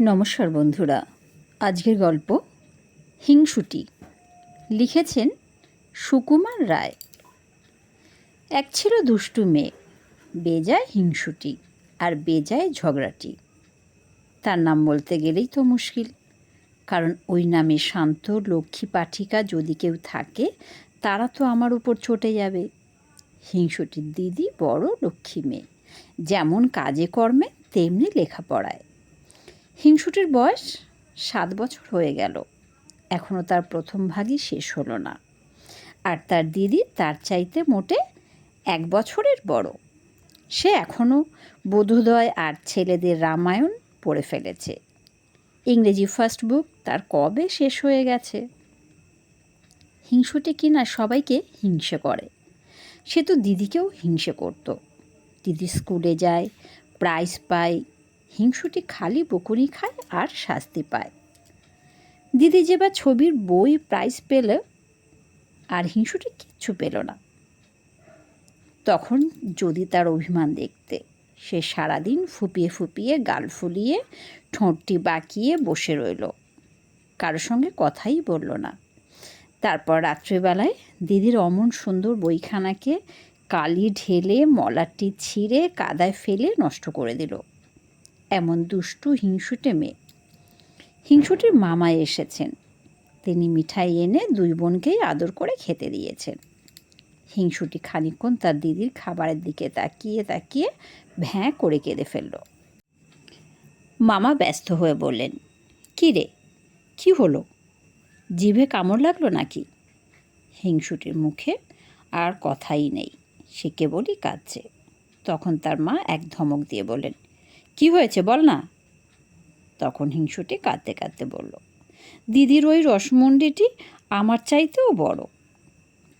নমস্কার বন্ধুরা। আজকের গল্প হিংসুটি। লিখেছেন সুকুমার রায়। এক ছিল দুষ্টু মেয়ে, বেজায় হিংসুটি আর বেজায় ঝগড়াটি। তার নাম বলতে গেলেই তো মুশকিল, কারণ ওই নামে শান্ত লক্ষ্মী পাঠিকা যদি কেউ থাকে, তারা তো আমার উপর চটে যাবে। হিংসুটির দিদি বড় লক্ষ্মী মেয়ে, যেমন কাজে কর্মে, তেমনি লেখাপড়ায়। হিংসুটির বয়স সাত বছর হয়ে গেল। এখনও তার প্রথম ভাগই শেষ হলো না। আর তার দিদি তার চাইতে মোটে এক বছরের বড়। সে এখনও বোধোদয় আর ছেলেদের রামায়ণ পড়ে ফেলেছে। ইংরেজি ফার্স্ট বুক তার কবে শেষ হয়ে গেছে? হিংসুটে কিনা সবাইকে হিংসে করে। সে তো দিদিকেও হিংসে করতো। দিদি স্কুলে যায় প্রাইজ পায় হিংসুটি খালি বকুনি খায় আর শাস্তি পায়। দিদি যে বা ছবির বই প্রাইজ পেল আর হিংসুটি কিচ্ছু পেল না। তখন যদি তার অভিমান দেখতে, সে সারাদিন ফুপিয়ে ফুপিয়ে গাল ফুলিয়ে ঠোঁটটি বাঁকিয়ে বসে রইল। কারোর সঙ্গে কথাই বলল না। তারপর রাত্রিবেলায় দিদির অমন সুন্দর বইখানাকে কালি ঢেলে মলাটি ছিঁড়ে কাদায় ফেলে নষ্ট করে দিল। এমন দুষ্টু হিংসুটে মেয়ে। হিংসুটির মামা এসেছেন। তিনি মিঠাই এনে দুই বোনকেই আদর করে খেতে দিয়েছেন। হিংসুটি খানিকক্ষণ তার দিদির খাবারের দিকে তাকিয়ে তাকিয়ে ভ্যাঁ করে কেঁদে ফেলল। মামা ব্যস্ত হয়ে বললেন, কী রে, কী হলো? জিভে কামড় লাগল নাকি? হিংসুটির মুখে আর কথাই নেই, সে কেবলই কাঁদছে। তখন তার মা এক ধমক দিয়ে বললেন কি হয়েছে বল না? তখন হিংসুটি কাঁদতে কাঁদতে বলল, দিদির ওই রসমন্ডিটি আমার চাইতেও বড়।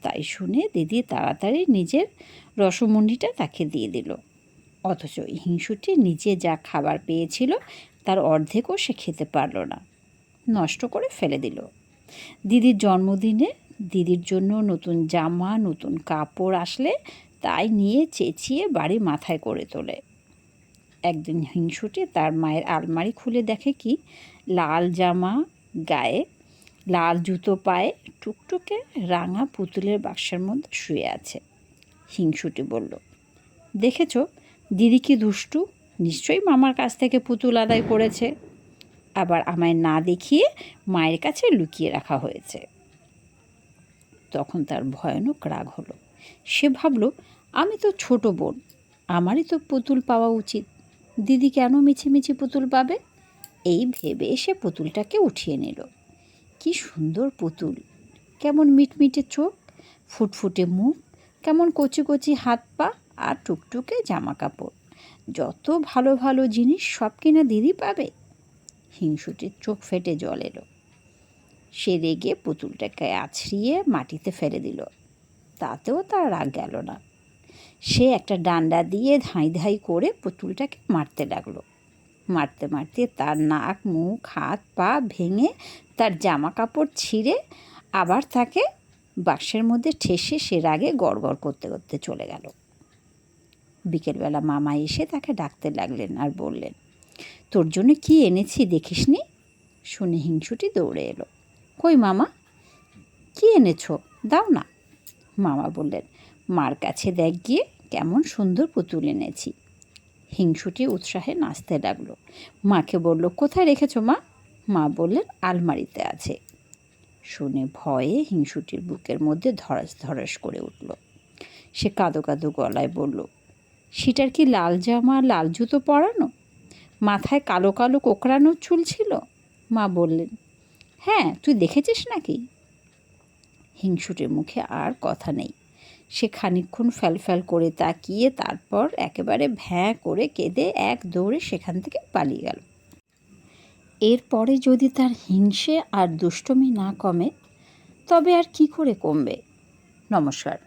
তাই শুনে দিদি তাড়াতাড়ি নিজের রসমন্ডিটা তাকে দিয়ে দিল। অথচ হিংসুটি নিজে যা খাবার পেয়েছিল তার অর্ধেকও সে খেতে পারল না। নষ্ট করে ফেলে দিল। দিদির জন্মদিনে দিদির জন্য নতুন জামা, নতুন কাপড় আসলে তাই নিয়ে চেঁচিয়ে বাড়ি মাথায় করে তোলে। একদিন হিংসুটে তার মায়ের আলমারি খুলে দেখে কি, লাল জামা গায়ে, লাল জুতো পায়ে টুকটুকে রাঙা পুতুলের বাক্সের মধ্যে শুয়ে আছে। হিংসুটি বলল, দেখেছ, দিদি কি দুষ্টু? নিশ্চয়ই মামার কাছ থেকে পুতুল আদায় করেছে। আবার আমায় না দেখিয়ে মায়ের কাছে লুকিয়ে রাখা হয়েছে। তখন তার ভয়ানক রাগ হলো। সে ভাবল, আমি তো ছোট বোন, আমারই তো পুতুল পাওয়া উচিত। দিদি কেন মিছিমিছি পুতুল পাবে? এই ভেবে এসে পুতুলটাকে উঠিয়ে নিল। কি সুন্দর পুতুল। কেমন মিটমিটে চোখ, ফুটফুটে মুখ, কেমন কচি কচি হাত পা আর টুকটুকে জামা কাপড়। যত ভালো ভালো জিনিস সব কিনা দিদি পাবে। হিংসুটির চোখ ফেটে জল এলো। সে রেগে পুতুলটাকে আছড়িয়ে মাটিতে ফেলে দিল। তাতেও তার রাগ গেল না। সে একটা ডান্ডা দিয়ে ধাঁই ধাই করে পুতুলটাকে মারতে লাগল। মারতে মারতে তার নাক, মুখ, হাত, পা ভেঙে তার জামা কাপড় ছিঁড়ে আবার তাকে বাক্সের মধ্যে ঠেসে সে রাগে গড়গড় করতে করতে চলে গেল। বিকেলবেলা মামা এসে তাকে ডাকতে লাগলেন আর বললেন, তোর জন্য কি এনেছি দেখিসনি শুনে হিংসুটি দৌড়ে এলো। কই মামা? কি এনেছো? দাও না। মামা বললেন মার কাছে দেখ গিয়ে কেমন সুন্দর পুতুল এনেছি। হিংসুটি উৎসাহে নাচতে লাগল। মাকে বলল, কোথায় রেখেছো মা? মা বললেন, আলমারিতে আছে। শুনে ভয়ে হিংসুটির বুকের মধ্যে ধরাস ধরাস করে উঠল। সে কাঁদো কাঁদো গলায় বলল, সেটার কি লাল জামা, লাল জুতো পরানো? মাথায় কালো কালো কোকড়ানো চুল ছিল? মা বললেন হ্যাঁ তুই দেখেছিস নাকি? হিংসুটের মুখে আর কথা নেই। সে খানিক্ষণ ফ্যাল করে তাকিয়ে তারপর একেবারে ভ্যাঁ করে কেঁদে এক দৌড়ে সেখান থেকে পালিয়ে গেল। এরপরে যদি তার হিংসে আর দুষ্টমি না কমে, তবে আর কি করে কমবে? নমস্কার।